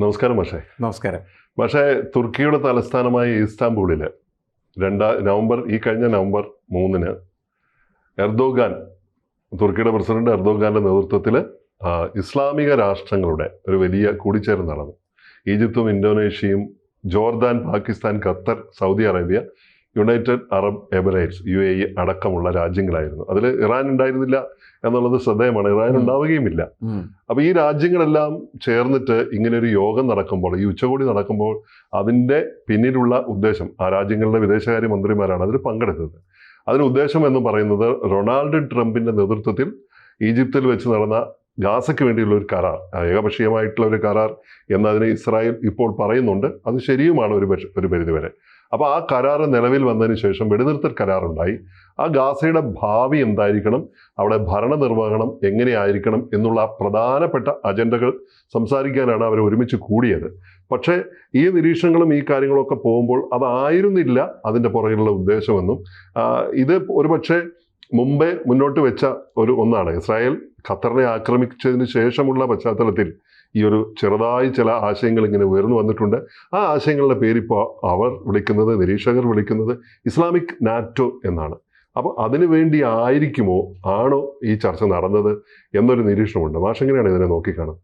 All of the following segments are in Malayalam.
നമസ്കാരം പക്ഷേ നമസ്കാരം. പക്ഷേ തുർക്കിയുടെ തലസ്ഥാനമായ ഇസ്താംബൂളിൽ രണ്ടാ നവംബർ ഈ കഴിഞ്ഞ നവംബർ മൂന്നിന് എർദോഗാൻ തുർക്കിയുടെ പ്രസിഡന്റ് എർദോഗാന്റെ നേതൃത്വത്തിൽ ഇസ്ലാമിക രാഷ്ട്രങ്ങളുടെ ഒരു വലിയ കൂടിച്ചേരൽ നടന്നു. ഈജിപ്തും ഇന്തോനേഷ്യയും Jordan Pakistan Qatar Saudi Arabia United Arab Emirates U A E അടക്കമുള്ള രാജ്യങ്ങളായിരുന്നു. അതിൽ ഇറാൻ ഉണ്ടായിരുന്നില്ല എന്നുള്ളത് ശ്രദ്ധേയമാണ്. ഇറാൻ. ഉണ്ടാവുകയുമില്ല. അപ്പോൾ ഈ രാജ്യങ്ങളെല്ലാം ചേർന്നിട്ട് ഇങ്ങനെ ഒരു യോഗം നടക്കുമ്പോൾ ഈ ഉച്ചകോടി നടക്കുമ്പോൾ അതിന്റെ പിന്നിലുള്ള ഉദ്ദേശം ആ രാജ്യങ്ങളുടെ വിദേശകാര്യ മന്ത്രിമാരാണ് അതിൽ പങ്കെടുത്തത്. അതിന് ഉദ്ദേശം എന്ന് പറയുന്നത് റൊണാൾഡ് ട്രംപിന്റെ നേതൃത്വത്തിൽ ഈജിപ്തിൽ വെച്ച് നടന്ന ഗാസയ്ക്ക് വേണ്ടിയുള്ള ഒരു കരാർ ഏകപക്ഷീയമായിട്ടുള്ള ഒരു കരാർ എന്നതിന് ഇസ്രായേൽ ഇപ്പോൾ പറയുന്നുണ്ട്. അത് ശരിയുമാണ് ഒരു പക്ഷ- ഒരു പരിധിവരെ. അപ്പോൾ ആ കരാർ നിലവിൽ വന്നതിന് ശേഷം വെടിനിർത്തൽ കരാറുണ്ടായി. ആ ഗാസയുടെ ഭാവി എന്തായിരിക്കണം? അവിടെ ഭരണനിർവഹണം എങ്ങനെയായിരിക്കണം? എന്നുള്ള പ്രധാനപ്പെട്ട അജണ്ടകൾ സംസാരിക്കാനാണ് അവർ ഒരുമിച്ച് കൂടിയത്. പക്ഷേ ഈ നിരീക്ഷണങ്ങളും ഈ കാര്യങ്ങളൊക്കെ പോകുമ്പോൾ അതായിരുന്നില്ല അതിന്റെ പുറകിലുള്ള ഉദ്ദേശമെന്നും ഇത് ഒരുപക്ഷെ മുമ്പേ മുന്നോട്ട് വെച്ച ഒരു ഒന്നാണ്. ഇസ്രായേൽ ഖത്തറിനെ ആക്രമിച്ചതിന് ശേഷമുള്ള പശ്ചാത്തലത്തിൽ ഈ ഒരു ചെറുതായി ചില ആശയങ്ങൾ ഇങ്ങനെ ഉയർന്നു വന്നിട്ടുണ്ട്. ആ ആശയങ്ങളുടെ പേരിപ്പോൾ അവർ വിളിക്കുന്നത് നിരീക്ഷകർ വിളിക്കുന്നത് ഇസ്ലാമിക് നാറ്റോ എന്നാണ്. അപ്പോൾ അതിനു വേണ്ടി ആയിരിക്കുമോ ആണോ ഈ ചർച്ച നടന്നത് എന്നൊരു നിരീക്ഷണമുണ്ട്. മാഷ് എങ്ങനെയാണ് ഇതിനെ നോക്കിക്കാണുന്നത്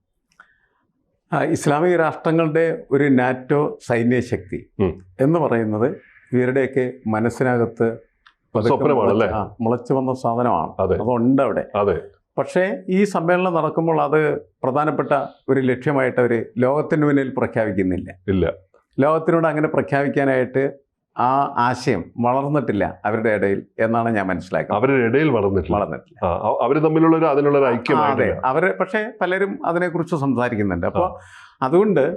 ആ, ഇസ്ലാമിക രാഷ്ട്രങ്ങളുടെ ഒരു നാറ്റോ സൈന്യ ശക്തി എന്ന് പറയുന്നത് ഇവരുടെയൊക്കെ മനസ്സിനകത്ത്? മുളച്ച്- വന്ന സാധനമാണ്. അതെ. അതുണ്ട് അവിടെ. അതെ. പക്ഷേ ഈ സമ്മേളനം നടക്കുമ്പോൾ അത് പ്രധാനപ്പെട്ട ഒരു ലക്ഷ്യമായിട്ട് അവർ ലോകത്തിന് മുന്നിൽ പ്രഖ്യാപിക്കുന്നില്ല. ഇല്ല. ലോകത്തിനോട് അങ്ങനെ പ്രഖ്യാപിക്കാനായിട്ട് ആ ആശയം വളർന്നിട്ടില്ല അവരുടെ ഇടയിൽ എന്നാണ് ഞാൻ മനസ്സിലാക്കുന്നത്. അവരുടെ ഇടയിൽ വളർന്നിട്ടില്ല. വളർന്നിട്ടില്ല. അവർ തമ്മിലുള്ള ഒരു അതിനുള്ള ഒരു ഐക്യം അതെ. അവർ പക്ഷേ പലരും അതിനെക്കുറിച്ച് സംസാരിക്കുന്നുണ്ട്. അപ്പോൾ അതുകൊണ്ട്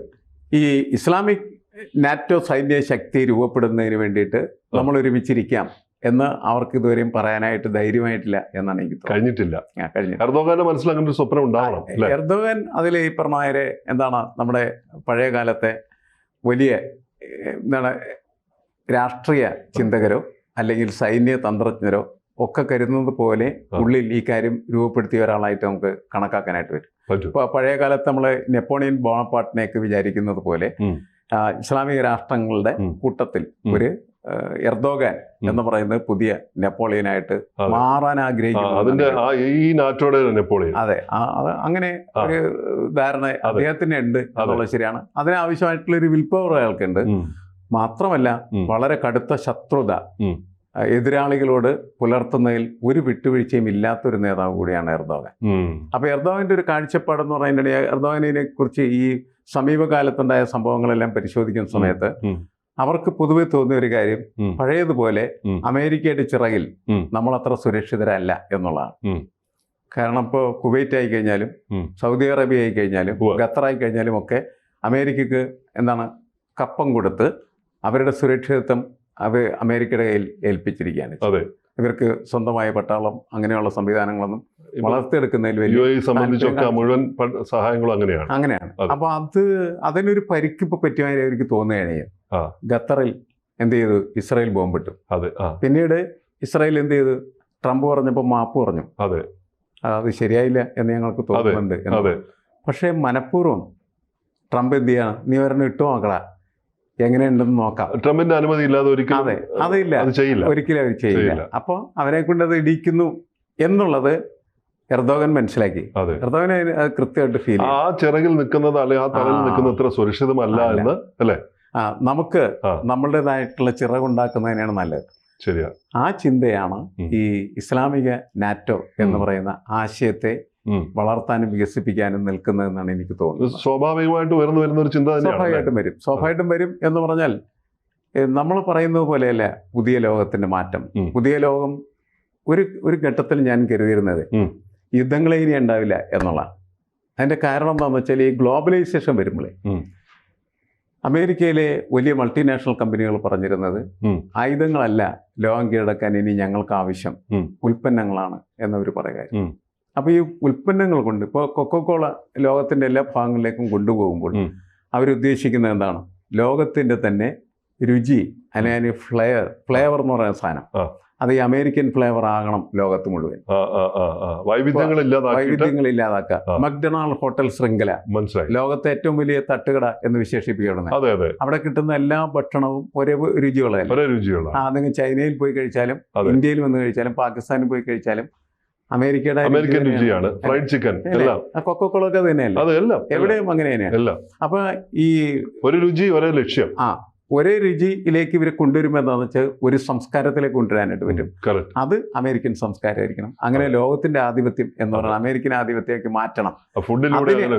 ഈ ഇസ്ലാമിക് നാറ്റോ സൈന്യ ശക്തി രൂപപ്പെടുന്നതിന് വേണ്ടിയിട്ട് നമ്മൾ ഒരുമിച്ചിരിക്കാം എന്ന് അവർക്ക് ഇതുവരെയും പറയാനായിട്ട് ധൈര്യമായിട്ടില്ല എന്നാണ് എനിക്ക് കഴിഞ്ഞിട്ടില്ല. എർദോഗാന്റെ മനസ്സിൽ അങ്ങനെ ഒരു സ്വപ്നം ഉണ്ടാവണം എർദോഗൻ അതിൽ ഈ പറഞ്ഞ എന്താണ് നമ്മുടെ പഴയ കാലത്തെ വലിയ എന്താണ് രാഷ്ട്രീയ ചിന്തകരോ അല്ലെങ്കിൽ സൈന്യ തന്ത്രജ്ഞരോ ഒക്കെ കരുതുന്നത് പോലെ ഉള്ളിൽ ഈ കാര്യം രൂപപ്പെടുത്തിയ ഒരാളായിട്ട് നമുക്ക് കണക്കാക്കാനായിട്ട് വരും ഇപ്പൊ പഴയ കാലത്ത് നമ്മൾ നെപ്പോണിയൻ ബോണപ്പാട്ടിനെയൊക്കെ വിചാരിക്കുന്നത് പോലെ ഇസ്ലാമിക രാഷ്ട്രങ്ങളുടെ കൂട്ടത്തിൽ ഒരു എർദോഗാൻ എന്ന് പറയുന്നത് പുതിയ നെപ്പോളിയനായിട്ട് ആയിട്ട് മാറാൻ ആഗ്രഹിക്കുന്നു നെപ്പോളിയൻ. അതെ. അങ്ങനെ ഒരു ധാരണ അദ്ദേഹത്തിന് ഉണ്ട് എന്നുള്ളത് ശരിയാണ്. അതിനാവശ്യമായിട്ടുള്ള ഒരു വിൽപ്പവർ പവർ അയാൾക്കുണ്ട് മാത്രമല്ല വളരെ കടുത്ത ശത്രുത എതിരാളികളോട് പുലർത്തുന്നതിൽ ഒരു വിട്ടുവീഴ്ചയും ഇല്ലാത്തൊരു നേതാവ് കൂടിയാണ് എർദോഗൻ. അപ്പൊ എർദോഗന്റെ ഒരു കാഴ്ചപ്പാടെന്ന് പറയുന്നത് എർദോഗനെ കുറിച്ച് ഈ സമീപകാലത്തുണ്ടായ സംഭവങ്ങളെല്ലാം പരിശോധിക്കുന്ന സമയത്ത് അവർക്ക് പൊതുവെ തോന്നിയ ഒരു കാര്യം പഴയതുപോലെ അമേരിക്കയുടെ ചിറകിൽ നമ്മൾ അത്ര സുരക്ഷിതരല്ല എന്നുള്ളതാണ്. കാരണം ഇപ്പോൾ കുവൈറ്റ് ആയി കഴിഞ്ഞാലും സൗദി അറേബ്യ ആയി കഴിഞ്ഞാലും ഖത്തർ ആയി കഴിഞ്ഞാലും ഒക്കെ അമേരിക്കക്ക് എന്താണ് കപ്പം കൊടുത്ത് അവരുടെ സുരക്ഷിതത്വം അവർ അമേരിക്കയുടെ കയ്യിൽ ഏൽപ്പിച്ചിരിക്കുകയാണ് അതെ. ഇവർക്ക് സ്വന്തമായ പട്ടാളം അങ്ങനെയുള്ള സംവിധാനങ്ങളൊന്നും വളർത്തിയെടുക്കുന്നതിൽ വലിയ സംബന്ധിച്ചൊക്കെ മുഴുവൻ സഹായങ്ങളും അങ്ങനെയാണ്. അങ്ങനെയാണ്. അപ്പൊ അത് അതിനൊരു പരിക്കിപ്പ് പറ്റിയതായി അവർക്ക് തോന്നുകയാണ്. ഖത്തറിൽ എന്ത് ചെയ്തു? ഇസ്രായേൽ ബോംബിട്ടു. അതെ. പിന്നീട് ഇസ്രായേൽ എന്ത് ചെയ്തു? ട്രംപ് പറഞ്ഞപ്പോൾ മാപ്പ് പറഞ്ഞു അതെ. അത് ശരിയായില്ല എന്ന് ഞങ്ങൾക്ക് തോന്നുന്നുണ്ട് പക്ഷേ മനഃപൂർവം ട്രംപ് എന്ത് ചെയ്യണം? നീ ഒരെണ്ണം ഇട്ടു നോക്കടാ എങ്ങനെയുണ്ടെന്ന് നോക്കാം. ട്രംപിന്റെ അനുമതി ഇല്ലാതെ ഒരിക്കലും അതെ അതില്ല. അത് ചെയ്യില്ല. ഒരിക്കലും അവർ ചെയ്യില്ല. അപ്പോൾ അവരെ കൊണ്ട് അത് ഇടിക്കുന്നു എന്നുള്ളത് എർദോഗൻ മനസ്സിലാക്കി. എർദോഗൻ കൃത്യമായിട്ട് ഫീൽ ആ ചിറകിൽ നിൽക്കുന്നത് അല്ലെങ്കിൽ ആ തലയിൽ. നിൽക്കുന്നത് അത്ര സുരക്ഷിതമല്ല. എന്ന് അല്ലേ? ആ നമുക്ക്. നമ്മളുടേതായിട്ടുള്ള ചിറകുണ്ടാക്കുന്നതിനാണ് നല്ലത്. ശരിയാ. ആ ചിന്തയാണ് ഈ ഇസ്ലാമിക നാറ്റോ എന്ന് പറയുന്ന ആശയത്തെ. വളർത്താനും വികസിപ്പിക്കാനും നിൽക്കുന്നതെന്നാണ് എനിക്ക് തോന്നുന്നത്. സ്വാഭാവികമായിട്ട് ഉയർന്നു വരുന്ന ഒരു ചിന്ത സ്വാഭാവികമായിട്ടും വരും. സ്വാഭാവികമായിട്ടും വരും എന്ന് പറഞ്ഞാൽ നമ്മൾ പറയുന്നത് പോലെയല്ല പുതിയ ലോകത്തിന്റെ മാറ്റം. പുതിയ ലോകം ഒരു ഒരു ഘട്ടത്തിൽ ഞാൻ കരുതിയിരുന്നത് യുദ്ധങ്ങളെ ഇനി ഉണ്ടാവില്ല എന്നുള്ളതാണ്. അതിന്റെ കാരണം എന്താണെന്ന് വെച്ചാൽ ഈ ഗ്ലോബലൈസേഷൻ വരുമ്പോഴേ അമേരിക്കയിലെ വലിയ മൾട്ടിനാഷണൽ കമ്പനികൾ പറഞ്ഞിരുന്നത് ആയുധങ്ങളല്ല ലോകം കീഴടക്കാൻ ഇനി ഞങ്ങൾക്ക് ആവശ്യം ഉൽപ്പന്നങ്ങളാണ് എന്നവർ പറയുക. അപ്പോൾ ഈ ഉൽപ്പന്നങ്ങൾ കൊണ്ട് ഇപ്പോൾ കൊക്കോകോള ലോകത്തിന്റെ എല്ലാ ഭാഗങ്ങളിലേക്കും കൊണ്ടുപോകുമ്പോൾ. അവരുദ്ദേശിക്കുന്നത് എന്താണ്? ലോകത്തിന്റെ തന്നെ രുചി അല്ലെങ്കിൽ ഫ്ലേവർ ഫ്ലേവർ എന്ന് പറയുന്ന സാധനം. അത് ഈ അമേരിക്കൻ ഫ്ലേവർ ആകണം ലോകത്ത് മുഴുവൻ. വൈവിധ്യങ്ങൾ വൈവിധ്യങ്ങൾ ഇല്ലാതാക്കുക. മക്ഡൊണാൾഡ് ഹോട്ടൽ ശൃംഖല. മനസ്സിലായി. ലോകത്തെ ഏറ്റവും വലിയ തട്ടുകട എന്ന് വിശേഷിപ്പിക്കപ്പെടുന്നത്. അതെ അവിടെ കിട്ടുന്ന എല്ലാ ഭക്ഷണവും ഒരേ രുചികളല്ല രുചിയുള്ള ആ നിങ്ങൾ ചൈനയിൽ പോയി കഴിച്ചാലും ഇന്ത്യയിൽ വന്ന് കഴിച്ചാലും പാകിസ്ഥാനിൽ പോയി കഴിച്ചാലും അമേരിക്കയുടെ അമേരിക്കൻ രുചിയാണ്. Fried chicken? എല്ലാം. കൊക്കക്കോളൊക്കെ തന്നെയല്ലേ? അതെ എല്ലാം. എവിടെയും അങ്ങനെ തന്നെയാണ്. എല്ലാം. അപ്പൊ ഈ ഒരു രുചി ഒരേ ലക്ഷ്യം. ആ ഒരേ രുചിയിലേക്ക് ഇവരെ കൊണ്ടുവരുമ്പോൾ എന്താണെന്ന് വെച്ചാൽ ഒരു സംസ്കാരത്തിലേക്ക് കൊണ്ടുവരാനായിട്ട് പറ്റും. അത് അമേരിക്കൻ സംസ്കാരമായിരിക്കണം. അങ്ങനെ ലോകത്തിന്റെ ആധിപത്യം എന്ന് പറഞ്ഞാൽ അമേരിക്കൻ ആധിപത്യമാക്കി മാറ്റണം.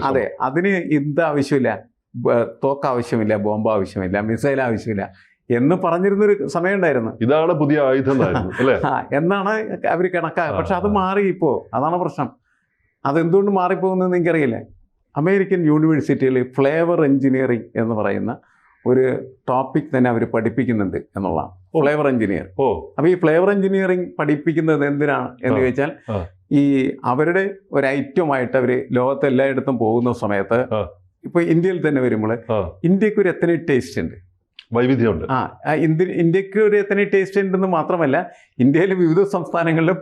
അതെ അതിന് എന്ത് ആവശ്യമില്ല? തോക്ക് ആവശ്യമില്ല ബോംബ് ആവശ്യമില്ല മിസൈൽ ആവശ്യമില്ല. എന്ന് പറഞ്ഞിരുന്നൊരു സമയം ഉണ്ടായിരുന്നു ഇതാണ് പുതിയ ആയുധം അല്ലേ? എന്നാണ് അവർ കണക്കാക്കുക പക്ഷെ അത് മാറി ഇപ്പോ. അതാണ് പ്രശ്നം. അതെന്തുകൊണ്ട് മാറിപ്പോകുന്നതെന്ന് എനിക്കറിയില്ല. അമേരിക്കൻ യൂണിവേഴ്സിറ്റിയിൽ ഫ്ലേവർ എഞ്ചിനീയറിംഗ് എന്ന് പറയുന്ന ഒരു ടോപ്പിക് തന്നെ അവർ പഠിപ്പിക്കുന്നുണ്ട് എന്നുള്ളതാണ്. Flavour engineer. ഓ. അപ്പോൾ ഈ ഫ്ലേവർ എഞ്ചിനീയറിംഗ് പഠിപ്പിക്കുന്നത് എന്തിനാണ് എന്ന് ചോദിച്ചാൽ ഈ അവരുടെ ഒരു ഐറ്റമായിട്ട് അവർ ലോകത്ത് എല്ലായിടത്തും പോകുന്ന സമയത്ത്. ഇപ്പോൾ ഇന്ത്യയിൽ തന്നെ വരുമ്പോൾ ഇന്ത്യയ്ക്ക് ഒരു എത്തനിക് ടേസ്റ്റ് ഉണ്ട്. വൈവിധ്യമുണ്ട്. ആ ഇന്ത്യ ഇന്ത്യയ്ക്ക് ഒരു എത്ര ടേസ്റ്റ് ഉണ്ടെന്ന് മാത്രമല്ല ഇന്ത്യയിലെ വിവിധ സംസ്ഥാനങ്ങളിലും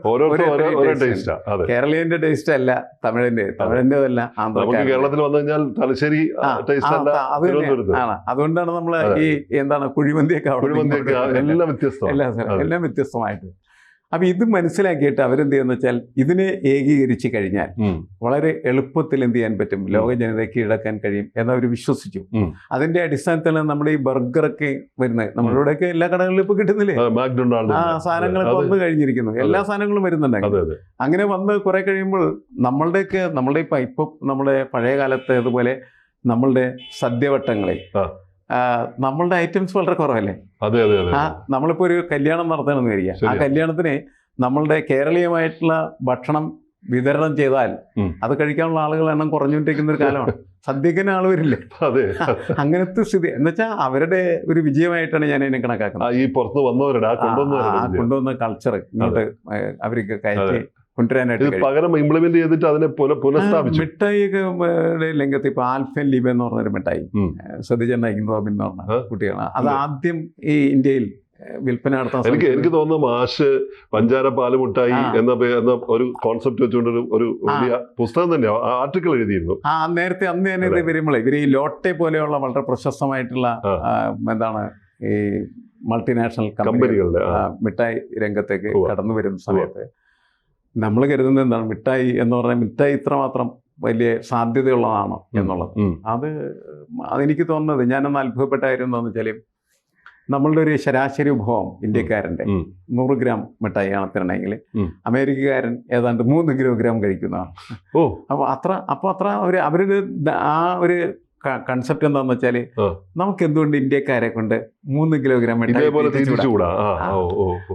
കേരളീയന്റെ ടേസ്റ്റ് അല്ല തമിഴിന്റെ തമിഴിന്റെതല്ല നമുക്ക് കേരളത്തിൽ വന്നു കഴിഞ്ഞാൽ തലശ്ശേരി. അതുകൊണ്ടാണ് നമ്മൾ ഈ എന്താണ് കുഴിമന്തിയൊക്കെ എല്ലാം എല്ലാം വ്യത്യസ്തമായിട്ട്. അപ്പൊ ഇത് മനസ്സിലാക്കിയിട്ട് അവരെന്ത് ചെയ്യുന്ന വെച്ചാൽ ഇതിനെ ഏകീകരിച്ച് കഴിഞ്ഞാൽ വളരെ എളുപ്പത്തിൽ എന്ത് ചെയ്യാൻ പറ്റും? ലോക ജനതയ്ക്ക് കീഴടക്കാൻ കഴിയും എന്നവർ വിശ്വസിച്ചു. അതിന്റെ അടിസ്ഥാനത്തിലാണ് നമ്മുടെ ഈ ബർഗറൊക്കെ വരുന്നത് നമ്മുടെ ഇവിടെയൊക്കെ എല്ലാ കടകളിലും ഇപ്പൊ കിട്ടുന്നില്ലേ? ആ സാധനങ്ങളൊക്കെ. വന്നു കഴിഞ്ഞിരിക്കുന്നു. എല്ലാ സാധനങ്ങളും വരുന്നുണ്ട് അങ്ങനെ. വന്ന് കുറെ കഴിയുമ്പോൾ നമ്മളുടെയൊക്കെ നമ്മളുടെ ഇപ്പൊ ഇപ്പം നമ്മുടെ പഴയ കാലത്തെ അതുപോലെ നമ്മളുടെ. ആ, നമ്മളുടെ ഐറ്റംസ് വളരെ കുറവല്ലേ? അതെ അതെ ആ നമ്മളിപ്പോൾ ഒരു കല്യാണം നടത്തണമെന്ന് വിചാരിക്കുക. ആ കല്യാണത്തിന് നമ്മളുടെ കേരളീയമായിട്ടുള്ള ഭക്ഷണം വിതരണം ചെയ്താൽ. അത് കഴിക്കാനുള്ള ആളുകൾ എണ്ണം കുറഞ്ഞുകൊണ്ടിരിക്കുന്ന ഒരു കാലമാണ്. സദ്യക്കുന്ന ആൾ വരില്ല? അതെ. അങ്ങനത്തെ സ്ഥിതി. എന്നുവെച്ചാൽ അവരുടെ ഒരു വിജയമായിട്ടാണ് ഞാൻ അതിനെ കണക്കാക്കുന്നത്. ഈ പുറത്ത് വന്നവരുടെ കൊണ്ടുവന്ന കൾച്ചർ ഇങ്ങോട്ട് അവർക്ക് കയറ്റി. കൊണ്ടുവരാനായിട്ട്. പകരം ഇംപ്ലിമെന്റ് ചെയ്തിട്ട് അതിനെ പുന- പുനഃസ്ഥാപിച്ചു. മിഠായിയൊക്കെ രംഗത്ത് ഇപ്പൊ ആൽഫൻ ലിബ എന്ന് പറഞ്ഞൊരു മിഠായി സതീജൻ നയിക്കും റോബിൻ എന്ന് പറഞ്ഞ കുട്ടികളാണ്. അത് ആദ്യം ഈ ഇന്ത്യയിൽ വിൽപ്പന നടത്താൻ എനിക്ക് എനിക്ക് തോന്നുന്നു മാഷ് പഞ്ചാര പാലുമുട്ടായി. എന്ന എന്ന ഒരു കോൺസെപ്റ്റ് വെച്ചുകൊണ്ട് ഒരു വലിയ പുസ്തകം തന്നെ ആർട്ടിക്കിൾ എഴുതിയിരുന്നു. ആ നേരത്തെ അന്ന് തന്നെ ഇത്. വരുമ്പോഴേ ഇവർ ഈ ലോട്ടെ പോലെയുള്ള വളരെ പ്രശസ്തമായിട്ടുള്ള എന്താണ് ഈ മൾട്ടിനാഷണൽ കമ്പനികളുടെ മിഠായി രംഗത്തേക്ക് കടന്നു വരുന്ന സമയത്ത് നമ്മൾ കരുതുന്നത് എന്താണ്? മിഠായി എന്ന് പറഞ്ഞാൽ മിഠായി ഇത്രമാത്രം വലിയ സാധ്യതയുള്ളതാണ് എന്നുള്ളത്. അത് അതെനിക്ക് തോന്നുന്നത് ഞാനൊന്ന് അത്ഭുതപ്പെട്ട കാര്യം എന്താണെന്ന് വെച്ചാൽ നമ്മളുടെ ഒരു ശരാശരി വിഭവം ഇന്ത്യക്കാരന്റെ. നൂറ് ഗ്രാം മിഠായി തിരണമെങ്കിൽ അമേരിക്കക്കാരൻ ഏതാണ്ട് മൂന്ന് കിലോഗ്രാം കഴിക്കുന്നതാണ്. ഓ. അപ്പോൾ അത്ര അപ്പോൾ അത്ര ഒരു അവരുടെ ആ ഒരു കൺസെപ്റ്റ് എന്താന്ന് വെച്ചാൽ ആ. നമുക്ക് എന്തുകൊണ്ട് ഇന്ത്യക്കാരെ കൊണ്ട് മൂന്ന് കിലോഗ്രാം.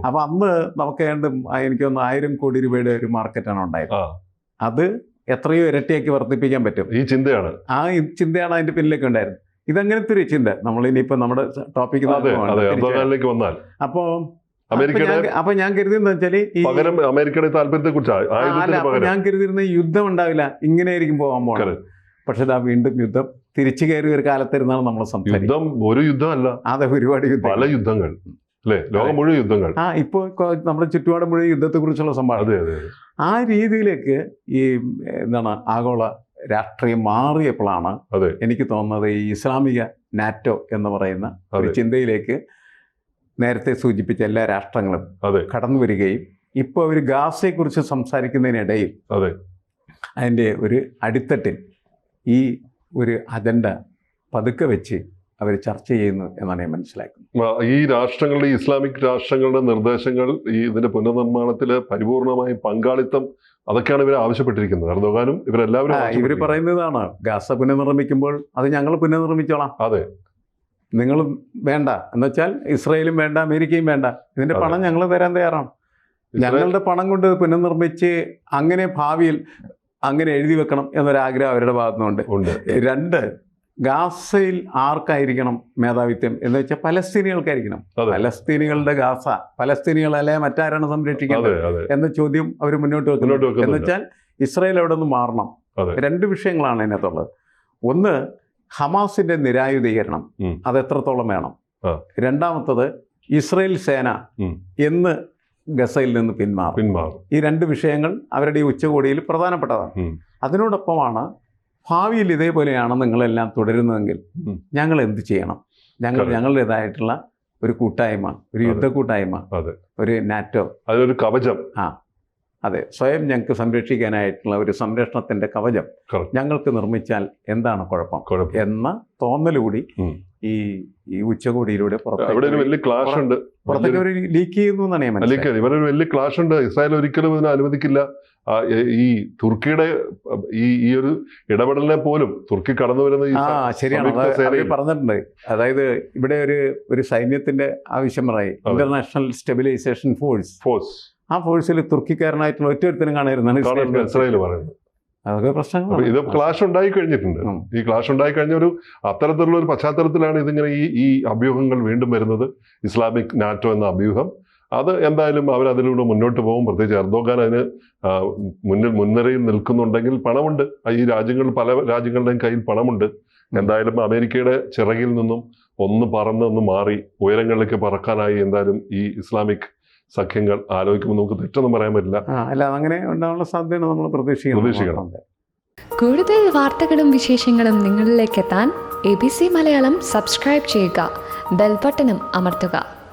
അപ്പൊ അന്ന് നമുക്ക് ഏതാണ്ട് എനിക്ക് തോന്നുന്നു ആയിരം കോടി രൂപയുടെ ഒരു മാർക്കറ്റാണ് ഉണ്ടായത്. അത് എത്രയോ ഇരട്ടിയാക്കി വർദ്ധിപ്പിക്കാൻ പറ്റും. ഈ ചിന്തയാണ്. ആ ചിന്തയാണ് അതിന്റെ പിന്നിലൊക്കെ ഉണ്ടായിരുന്നത് ഇതങ്ങനത്തെ ഒരു ചിന്ത. നമ്മൾ ഇനിയിപ്പോ നമ്മുടെ ടോപ്പിക്ക് വന്നാൽ. അപ്പോ അപ്പൊ ഞാൻ കരുതിയെന്ന് വെച്ചാൽ അമേരിക്കയുടെ താല്പര്യത്തെ കുറിച്ചാണ് ഞാൻ കരുതിയിരുന്ന യുദ്ധം ഉണ്ടാവില്ല ഇങ്ങനെയായിരിക്കും പോകാൻ പോകണം പക്ഷെ ഇതാ വീണ്ടും യുദ്ധം തിരിച്ചു കയറി ഒരു കാലത്തിരുന്നാണ് നമ്മൾ സംസാരിക്കുന്നത്. യുദ്ധം ഒരു യുദ്ധമല്ല. അതെ ഒരുപാട് യുദ്ധം പല യുദ്ധങ്ങൾ. അല്ലെ? ലോകം മുഴുവൻ യുദ്ധങ്ങൾ. ആ ഇപ്പൊ നമ്മുടെ ചുറ്റുപാട് മുഴുവൻ യുദ്ധത്തെ കുറിച്ചുള്ള സംഭാഷണം. ആ രീതിയിലേക്ക് ഈ എന്താണ് ആഗോള രാഷ്ട്രീയം മാറിയപ്പോഴാണ് അതെ. എനിക്ക് തോന്നുന്നത് ഈ ഇസ്ലാമിക നാറ്റോ എന്ന് പറയുന്ന ഒരു ചിന്തയിലേക്ക് നേരത്തെ സൂചിപ്പിച്ച എല്ലാ രാഷ്ട്രങ്ങളും അതെ. കടന്നു വരികയും ഇപ്പോൾ അവർ ഗാസയെക്കുറിച്ച് സംസാരിക്കുന്നതിനിടയിൽ അതെ. അതിന്റെ ഒരു അടിത്തട്ടിൽ ഈ ഒരു അജണ്ട പതുക്കെ വെച്ച് അവർ ചർച്ച ചെയ്യുന്നു എന്നാണ് ഞാൻ മനസ്സിലാക്കുന്നത്. ഈ രാഷ്ട്രങ്ങളുടെ ഇസ്ലാമിക് രാഷ്ട്രങ്ങളുടെ നിർദ്ദേശങ്ങൾ ഈ ഇതിന്റെ പുനർനിർമ്മാണത്തിൽ പരിപൂർണമായി പങ്കാളിത്തം അതൊക്കെയാണ് ഇവർ ആവശ്യപ്പെട്ടിരിക്കുന്നത്. എർദോഗാനും ഇവരെല്ലാവരും ഇവർ. പറയുന്നതാണ് ഗാസ പുനർനിർമ്മിക്കുമ്പോൾ അത് ഞങ്ങൾ പുനർനിർമ്മിച്ചോളാം. അതെ. നിങ്ങളും വേണ്ട. എന്നുവെച്ചാൽ ഇസ്രയേലും വേണ്ട അമേരിക്കയും വേണ്ട. ഇതിന്റെ പണം ഞങ്ങൾ തരാൻ തയ്യാറാണ്. ഞങ്ങളുടെ പണം കൊണ്ട് പുനർനിർമ്മിച്ച് അങ്ങനെ ഭാവിയിൽ അങ്ങനെ എഴുതി വെക്കണം എന്നൊരാഗ്രഹം അവരുടെ ഭാഗത്തുനിന്നുണ്ട്. രണ്ട് ഗാസയിൽ ആർക്കായിരിക്കണം മേധാവിത്വം എന്ന് വെച്ചാൽ പലസ്തീനികൾക്കായിരിക്കണം. പലസ്തീനികളുടെ ഗാസ പലസ്തീനികളല്ലേ മറ്റാരാണ് സംരക്ഷിക്കുന്നത് എന്ന ചോദ്യം അവർ മുന്നോട്ട് മുന്നോട്ട് വെക്കുന്നു വെക്കുന്നുണ്ട്. എന്ന് വെച്ചാൽ ഇസ്രായേൽ അവിടെ നിന്ന് മാറണം? രണ്ട് വിഷയങ്ങളാണ് അതിനകത്തുള്ളത്. ഒന്ന് ഹമാസിന്റെ നിരായുധീകരണം. അത് എത്രത്തോളം വേണം. രണ്ടാമത്തത് ഇസ്രയേൽ സേന എന്ന് ഗസയിൽ നിന്ന് പിന്മാറും. പിന്മാറും. ഈ രണ്ട് വിഷയങ്ങൾ അവരുടെ ഈ ഉച്ചകോടിയിൽ പ്രധാനപ്പെട്ടതാണ്. അതിനോടൊപ്പമാണ് ഭാവിയിൽ ഇതേപോലെയാണ് നിങ്ങളെല്ലാം തുടരുന്നതെങ്കിൽ. ഞങ്ങൾ എന്ത് ചെയ്യണം? ഞങ്ങൾ. ഞങ്ങളുടേതായിട്ടുള്ള ഒരു കൂട്ടായ്മ ഒരു. യുദ്ധ കൂട്ടായ്മ ഒരു നാറ്റോ? അതൊരു കവചം. ആ. അതെ. സ്വയം ഞങ്ങൾക്ക് സംരക്ഷിക്കാനായിട്ടുള്ള ഒരു സംരക്ഷണത്തിന്റെ കവചം ഞങ്ങൾക്ക് നിർമ്മിച്ചാൽ എന്താണ് കുഴപ്പം? എന്ന തോന്നലുകൂടി. ഈ ഈ ഉച്ചകോടിയിലൂടെ അവിടെ ഒരു വലിയ ക്ലാഷ് ഉണ്ട്. പുറത്തേക്ക് ലീക്ക് ചെയ്യുന്നു എന്നാണ് ഞാൻ ലീക്ക് ഇവരൊരു വലിയ ക്ലാഷ് ഉണ്ട്. ഇസ്രായേൽ ഒരിക്കലും ഇതിനെ അനുവദിക്കില്ല. ഈ തുർക്കിയുടെ ഈ ഈ ഒരു ഇടപെടലിനെ പോലും തുർക്കി കടന്നു വരുന്ന ആ ശരിയാണ്. പറഞ്ഞിട്ടുണ്ട്. അതായത് ഇവിടെ ഒരു ഒരു സൈന്യത്തിന്റെ ആവശ്യം പറയും ഇന്റർനാഷണൽ സ്റ്റെബിലൈസേഷൻ ഫോഴ്സ് ഫോഴ്സ് ആ ഫോഴ്സിൽ തുർക്കിക്കാരനായിട്ടുള്ള ഒറ്റൊരുത്തനും കാണരുന്നാണ് കാണുന്നത് ഇസ്രായേൽ പറയുന്നത്. അതൊക്കെ പ്രശ്നങ്ങൾ ഇത് ക്ലാഷ് ഉണ്ടായി കഴിഞ്ഞിട്ടുണ്ട്. ഈ ക്ലാഷ് ഉണ്ടായി കഴിഞ്ഞ ഒരു അത്തരത്തിലുള്ള ഒരു പശ്ചാത്തലത്തിലാണ് ഇതിങ്ങനെ ഈ ഈ അഭ്യൂഹങ്ങൾ വീണ്ടും വരുന്നത്. ഇസ്ലാമിക് നാറ്റോ എന്ന അഭ്യൂഹം. അത് എന്തായാലും അവർ അതിലൂടെ മുന്നോട്ട് പോകും. പ്രത്യേകിച്ച് എർദോഗാൻ അതിന് മുന്നിൽ മുൻനിരയിൽ നിൽക്കുന്നുണ്ടെങ്കിൽ പണമുണ്ട്. ഈ രാജ്യങ്ങൾ പല രാജ്യങ്ങളുടെയും കയ്യിൽ പണമുണ്ട്. എന്തായാലും അമേരിക്കയുടെ ചിറകിൽ നിന്നും ഒന്ന് പറന്ന് ഒന്ന് മാറി ഉയരങ്ങളിലേക്ക് പറക്കാനായി എന്തായാലും ഈ ഇസ്ലാമിക് സഖ്യങ്ങൾ ആലോചിക്കുമ്പോൾ നമുക്ക് തെറ്റൊന്നും പറയാൻ പറ്റില്ല. ആ അല്ല അങ്ങനെ ഉണ്ടാവാനുള്ള സാധ്യതയാണ് നമ്മൾ പ്രതീക്ഷിക്കണം. പ്രതീക്ഷിക്കുന്നത് കൂടുതൽ വാർത്തകളും വിശേഷങ്ങളും നിങ്ങളിലേക്ക് എത്താൻ A B C Malayalam subscribe ചെയ്യുക. ബെൽബട്ടനും അമർത്തുക.